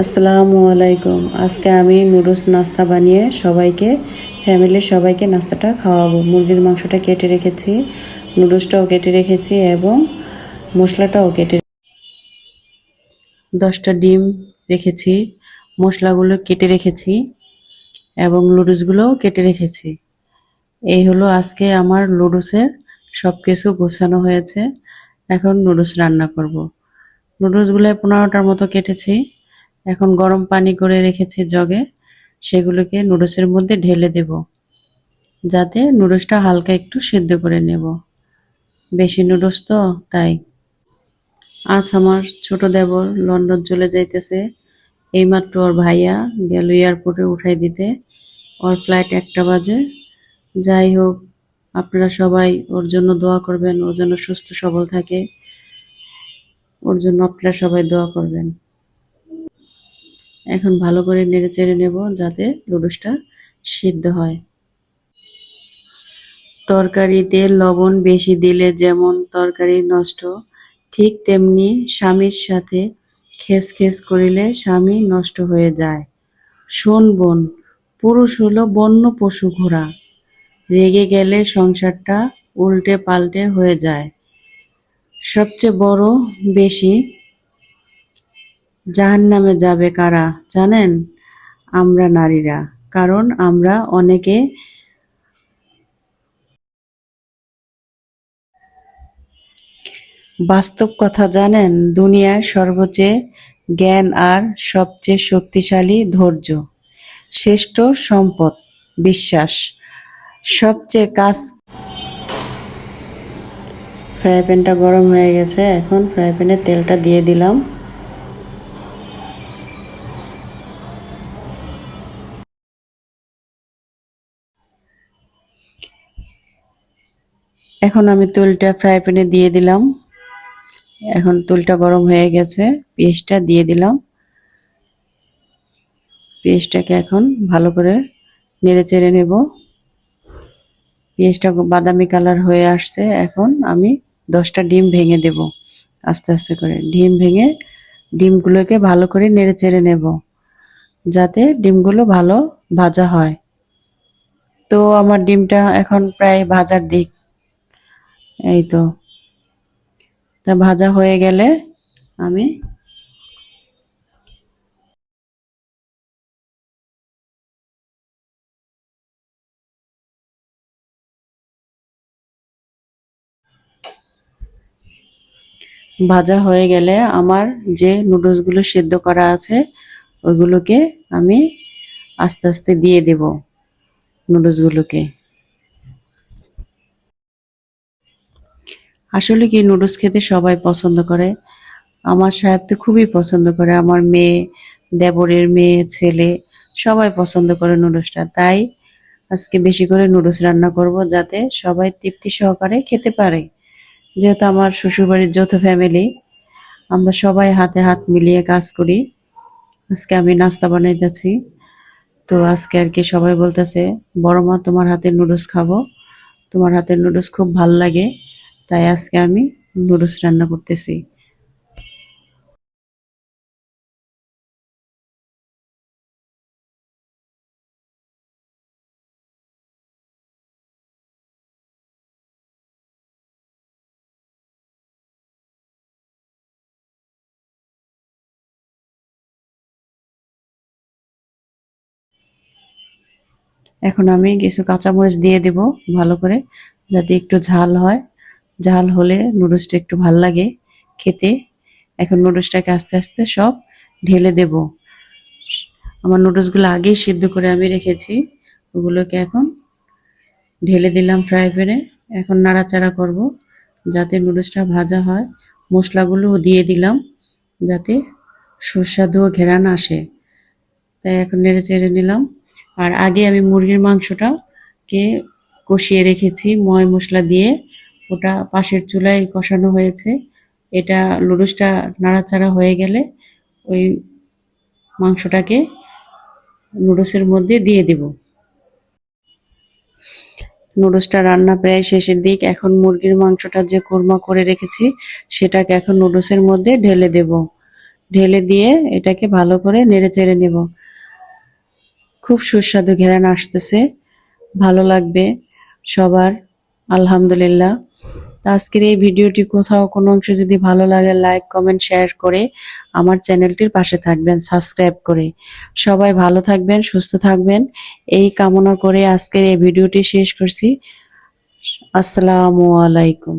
আসসালামু আলাইকুম। আজকে আমি নুডলস নাস্তা বানিয়ে সবাইকে, ফ্যামিলির সবাইকে নাস্তাটা খাওয়াবো। মুরগির মাংসটা কেটে রেখেছি, নুডলসটাও কেটে রেখেছি এবং মশলাটাও কেটে দশটা ডিম রেখেছি, মশলাগুলো কেটে রেখেছি এবং লুডুসগুলোও কেটে রেখেছি। এই হলো আজকে আমার লুডুসের সব কিছু গোছানো হয়েছে। এখন নুডলস রান্না করব। নুডলসগুলো পনেরোটার মতো কেটেছি। এখন গরম পানি করে রেখেছি জগে, সেগুলোকে নুডলসের মধ্যে ঢেলে দেব, যাতে নুডলসটা হালকা একটু সিদ্ধ করে নেব। বেশি নুডলস তো, তাই। আজ আমার ছোট দেবর লন্ডন চলে যাইতেছে। এইমাত্র ওর ভাইয়া গেল এয়ারপোর্টে উঠাই দিতে। ওর ফ্লাইট একটা বাজে। যাই হোক, আপনারা সবাই ওর জন্য দোয়া করবেন ওর জন্য সুস্থ সবল থাকে। ওর জন্য আপনারা সবাই দোয়া করবেন। এখন ভালো করে নেড়ে চেড়ে নেব যাতে লুডুসটা সিদ্ধ হয়। তরকারিতে লবণ বেশি দিলে যেমন তরকারি নষ্ট, ঠিক তেমনি স্বামীর সাথে খেস খেস করিলে স্বামী নষ্ট হয়ে যায়। শোন বোন, পুরুষ হলো বন্য পশু ঘোড়া। রেগে গেলে সংসারটা উল্টে পাল্টে হয়ে যায়। সবচেয়ে বড় বেশি জাহান নামে যাবে কারা? জানেন? আমরা নারীরা। কারণ আমরা অনেকে বাস্তব কথা জানেন, দুনিয়ার সর্বোচ্চে জ্ঞান আর সবচেয়ে শক্তিশালী ধৈর্য, শ্রেষ্ঠ সম্পদ, বিশ্বাস, সবচেয়ে কাজ। ফ্রাই প্যানটা গরম হয়ে গেছে, এখন ফ্রাই প্যানে তেলটা দিয়ে দিলাম। এখন আমি তুলটা ফ্রাই প্যানে দিয়ে দিলাম। এখন তুলটা গরম হয়ে গেছে পেঁয়াজটা দিয়ে দিলাম। পেঁয়াজটাকে এখন ভালো করে নেড়ে চেড়ে নেব। পেঁয়াজটা বাদামি কালার হয়ে আসছে, এখন আমি দশটা ডিম ভেঙে দেব। আস্তে আস্তে করে ডিম ভেঙে ডিমগুলোকে ভালো করে নেড়ে চেড়ে নেব, যাতে ডিমগুলো ভালো ভাজা হয়। তো আমার ডিমটা এখন প্রায় ভাজার দিক। এই তো। তা ভাজা হয়ে গেলে আমি ভাজা হয়ে গেলে আমার যে নুডলসগুলো সেদ্ধ করা আছে, ওইগুলোকে আমি আস্তে আস্তে দিয়ে দেব নুডলসগুলোকে। আসলে কি নুডলস খেতে সবাই পছন্দ করে? আমার সাহেব তো খুবই পছন্দ করে। আমার মেয়ে, দেবরের মেয়ে, ছেলে, সবাই পছন্দ করে নুডলসটা তাই আজকে বেশি করে নুডলস রান্না করব যাতে সবাই তৃপ্তি সহকারে খেতে পারে। যেহেতু আমার শ্বশুরবাড়ির যৌথ ফ্যামিলি আমরা সবাই হাতে হাত মিলিয়ে কাজ করি। আজকে আমি নাস্তা বানাইতেছি। তো আজকে আর কি সবাই বলতেছে, বড় মা, তোমার হাতের নুডলস খাব। তোমার হাতের নুডলস খুব ভালো লাগে। তাই আজকে আমি নুডলস রান্না করতেছি। এখন আমি কিছু কাঁচামরিচ দিয়ে দেব ভালো করে, যাতে একটু ঝাল হয়। ঝাল হলে নুডলসটা একটু ভালো লাগে খেতে। এখন নুডলসটাকে আস্তে আস্তে সব ঢেলে দেব। আমার নুডলসগুলো আগেই সিদ্ধ করে আমি রেখেছি। ওগুলোকে এখন ঢেলে দিলাম ফ্রাই প্যানে। এখন নাড়াচাড়া করব যাতে নুডলসটা ভাজা হয়। মশলাগুলোও দিয়ে দিলাম যাতে সুস্বাদু ঘেরান আসে। তাই এখন নেড়ে চেড়ে নিলাম। আর আগে আমি মুরগির মাংসটা কে কষিয়ে রেখেছি ময় মশলা দিয়ে। ওটা পাশের চুলায় কষানো হয়েছে। এটা লুডুসটা নাড়াচাড়া হয়ে গেলে ওই মাংসটাকে নুডলসের মধ্যে দিয়ে দেব। নুডলসটা রান্না প্রায় শেষের দিক। এখন মুরগির মাংসটা যে কোরমা করে রেখেছি, সেটাকে এখন নুডলসের মধ্যে ঢেলে দেব। ঢেলে দিয়ে এটাকে ভালো করে নেড়ে চেড়ে নেব। খুব সুস্বাদু ঘেরান আসতেছে। ভালো লাগবে সবার। আলহামদুলিল্লাহ। তো আজকের এই ভিডিওটি কোথাও কোনো অংশ যদি ভালো লাগে লাইক কমেন্ট শেয়ার করে আমার চ্যানেলটির পাশে থাকবেন সাবস্ক্রাইব করে। সবাই ভালো থাকবেন, সুস্থ থাকবেন। এই কামনা করে আজকের এই ভিডিওটি শেষ করছি। আসসালামু আলাইকুম।